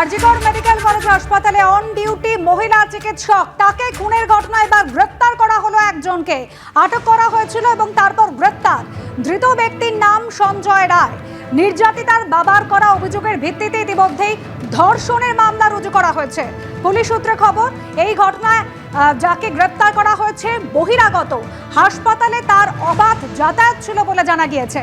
RG Kar medical college হাসপাতালে on duty মহিলা চিকিৎসক। তাকে খুনের ঘটনায় বা গ্রেপ্তার করা হলো একজনকে। আটক করা হয়েছিল এবং তারপর গ্রেপ্তার। ধৃত ব্যক্তির নাম সঞ্জয় রায়। নির্যাতিতার বাবার করা অভিযোগের ভিত্তিতে ইতিমধ্যেই ধর্ষণের মামলা রুজু করা হয়েছে। পুলিশ সূত্রে খবর, এই ঘটনায় যাকে গ্রেপ্তার করা হয়েছে বহিরাগত। হাসপাতালে তার অবাধ যাতায়াত ছিল বলে জানা গিয়েছে।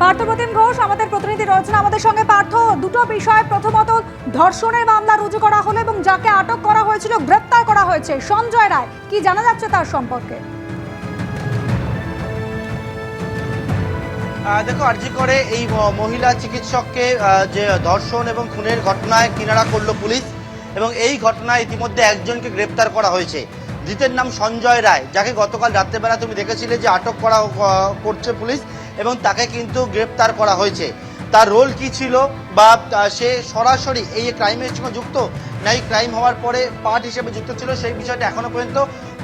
পার্থপ্রতিম ঘোষ, আমাদের প্রতিনিধি রয়েছেন আমাদের সঙ্গে। পার্থ, দুটো বিষয়। প্রথমত, ধর্ষণের মামলা রুজু করা হলো এবং যাকে আটক করা হয়েছিল, গ্রেপ্তার করা হয়েছে। সঞ্জয় রায়, কি জানা যাচ্ছে তার সম্পর্কে? দেখো, আর্জি করে এই মহিলা চিকিৎসককে যে ধর্ষণ এবং খুনের ঘটনায় কিনারা করল পুলিশ এবং এই ঘটনায় ইতিমধ্যে একজনকে গ্রেপ্তার করা হয়েছে। ধৃতের নাম সঞ্জয় রায়, যাকে গতকাল রাত্রেবেলা তুমি দেখেছিলে যে আটক করা করছে পুলিশ। এবং তাকে কিন্তু গ্রেপ্তার করা হয়েছে। তার রোল কি ছিল বা সে সরাসরি এই ক্রাইমের সঙ্গে যুক্ত না ক্রাইম হওয়ার পরে পার্ট হিসেবে যুক্ত ছিল সেই বিষয়টা এখনও পর্যন্ত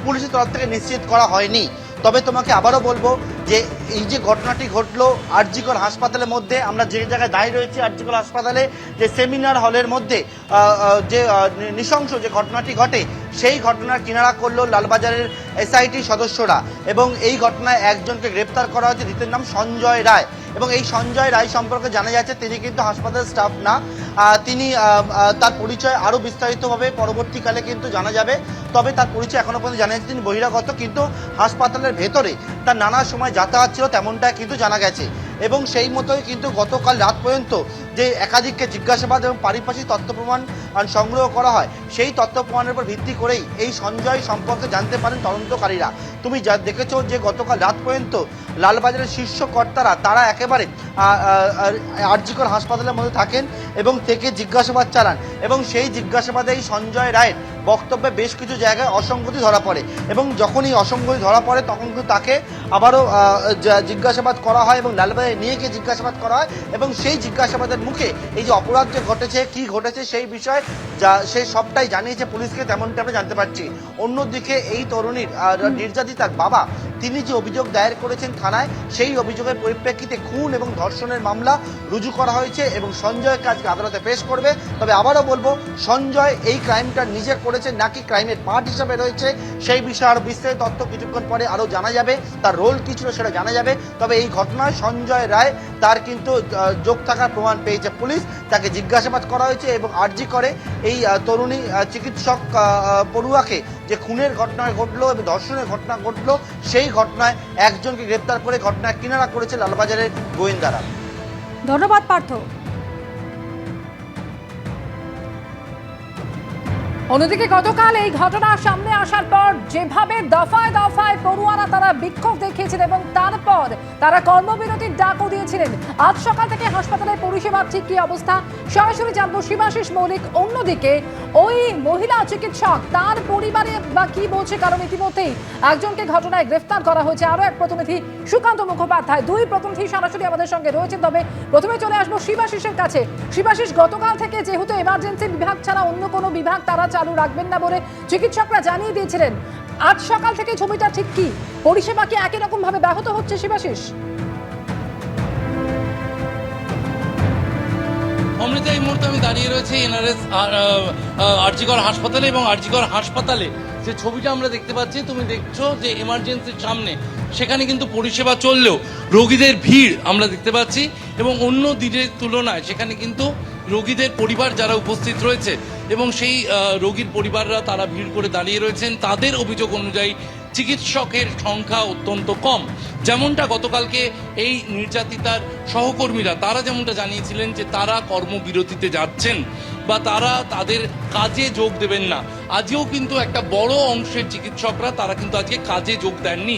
পুলিশের তরফ থেকে নিশ্চিত করা হয়নি। তবে তোমাকে আবারও বলব যে, এই যে ঘটনাটি ঘটলো আরজিকর হাসপাতালের মধ্যে, আমরা যে জায়গায় দায়ী রয়েছি আরজিকর হাসপাতালে, যে সেমিনার হলের মধ্যে যে নৃশংস যে ঘটনাটি ঘটে সেই ঘটনার কিনারা করল লালবাজারের এসআইটি সদস্যরা এবং এই ঘটনায় একজনকে গ্রেপ্তার করা হয়েছে, ধৃতের নাম সঞ্জয় রায়। এবং এই সঞ্জয় রায় সম্পর্কে জানা যাচ্ছে তিনি কিন্তু হাসপাতালের স্টাফ না। তিনি তার পরিচয় আরও বিস্তারিতভাবে পরবর্তীকালে কিন্তু জানা যাবে। তবে তার পরিচয় এখনও পর্যন্ত জানা যাচ্ছে তিনি বহিরাগত, কিন্তু হাসপাতালের ভেতরে তার নানা সময় যাতায়াত ছিল তেমনটা কিন্তু জানা গেছে। এবং সেই মতোই কিন্তু গতকাল রাত পর্যন্ত যে একাধিককে জিজ্ঞাসাবাদ এবং পারিপার্শ্বিক তথ্য প্রমাণ সংগ্রহ করা হয়, সেই তথ্য প্রমাণের উপর ভিত্তি করেই এই সঞ্জয় সম্পর্কে জানতে পারেন তদন্তকারীরা। তুমি যা দেখেছ যে গতকাল রাত পর্যন্ত লালবাজারের শীর্ষ কর্তারা তারা একেবারে আরজিকর হাসপাতালের মধ্যে থাকেন এবং থেকে জিজ্ঞাসাবাদ চালান এবং সেই জিজ্ঞাসাবাদে এই সঞ্জয় রায়ের বক্তব্যে বেশ কিছু জায়গায় অসঙ্গতি ধরা পড়ে এবং যখনই অসঙ্গতি ধরা পড়ে তখন কিন্তু তাকে আবারও জিজ্ঞাসাবাদ করা হয় এবং লালবাজারে নিয়ে গিয়ে জিজ্ঞাসাবাদ করা হয় এবং সেই জিজ্ঞাসাবাদের মুখে এই যে অপরাধ যে ঘটেছে কি ঘটেছে সেই বিষয়ে যা সে সবটাই জানিয়েছে পুলিশকে তেমনটা আমরা জানতে পারছি। অন্যদিকে এই তরুণীর নির্যাতিতার বাবা তিনি যে অভিযোগ দায়ের করেছেন থানায় সেই অভিযোগের পরিপ্রেক্ষিতে খুন এবং ধর্ষণের মামলা রুজু করা হয়েছে এবং সঞ্জয়কে আজকে আদালতে পেশ করবে। তবে আবারও বলব সঞ্জয় এই ক্রাইমটা নিজে করেছে নাকি ক্রাইমের পার্ট হিসাবে রয়েছে সেই বিষয়ে আরও বিস্তারিত তথ্য কিছুক্ষণ পরে আরও জানা যাবে তার রোল কি ছিল সেটা জানা যাবে। তবে এই ঘটনায় সঞ্জয় রায় তার কিন্তু যোগ থাকার প্রমাণ পেয়েছে। পুলিশ, তাকে জিজ্ঞাসাবাদ করা হয়েছে এবং আর্জি করে এই তরুণী চিকিৎসক পড়ুয়াকে যে খুনের ঘটনা ঘটলো এবং ধর্ষণের ঘটনা ঘটলো, সেই ঘটনায় একজনকে গ্রেপ্তার করে ঘটনায় কিনারা করেছে লালবাজারের গোয়েন্দারা। ধন্যবাদ, পার্থ। অন্যদিকে, গতকাল এই ঘটনা সামনে আসার পর যেভাবে দফায় দফায় পড়ুয়ারা তারা বিক্ষোভ দেখিয়েছেন এবং তারপর তারা কর্মবিরতির ডাকও দিয়েছিলেন। আজ সকাল থেকে হাসপাতালের পরিষেবার ঠিক কি অবস্থা? সরাসরি জানব শিবাশিস মৌলিক। অন্যদিকে, ওই মহিলা চিকিৎসক, তার পরিবারে বা কি বলছে? কারণ ইতিমধ্যেই একজনকে ঘটনায় গ্রেফতার করা হয়েছে। আরও এক প্রতিনিধি, সুকান্ত মুখোপাধ্যায়। দুই প্রতিনিধি সরাসরি আমাদের সঙ্গে রয়েছেন। তবে প্রথমে চলে আসব শিবাশিসের কাছে। শিবাশিস, গতকাল থেকে যেহেতু এমার্জেন্সি বিভাগ ছাড়া অন্য কোনো বিভাগ তারা চালু রাখবেন না বলে চিকিৎসকরা জানিয়ে দিয়েছিলেন। আজ সকাল থেকে ছবিটা ঠিক কি? পরিষেবা কি একই রকম ভাবে ব্যাহত হচ্ছে শিবাশিস? অমৃতা, এই মুহূর্তে আমি দাঁড়িয়ে রয়েছি এনআরএস আরজিকর হাসপাতালে এবং আরজিকর হাসপাতালে যে ছবিটা আমরা দেখতে পাচ্ছি, তুমি দেখছ যে এমার্জেন্সির সামনে সেখানে কিন্তু পরিষেবা চললেও রোগীদের ভিড় আমরা দেখতে পাচ্ছি এবং অন্য দিনের তুলনায় সেখানে কিন্তু রোগীদের পরিবার যারা উপস্থিত রয়েছে এবং সেই রোগীর পরিবাররা তারা ভিড় করে দাঁড়িয়ে রয়েছেন, তাদের অভিযোগ অনুযায়ী চিকিৎসকের সংখ্যা অত্যন্ত কম। যেমনটা গতকালকে এই নির্যাতিতার সহকর্মীরা, তারা যেমনটা জানিয়েছিলেন যে তারা কর্মবিরতিতে যাচ্ছেন বা তারা তাদের কাজে যোগ দেবেন না। আজও কিন্তু একটা বড় অংশের চিকিৎসকরা, তারা কিন্তু আজকে কাজে যোগ দেননি।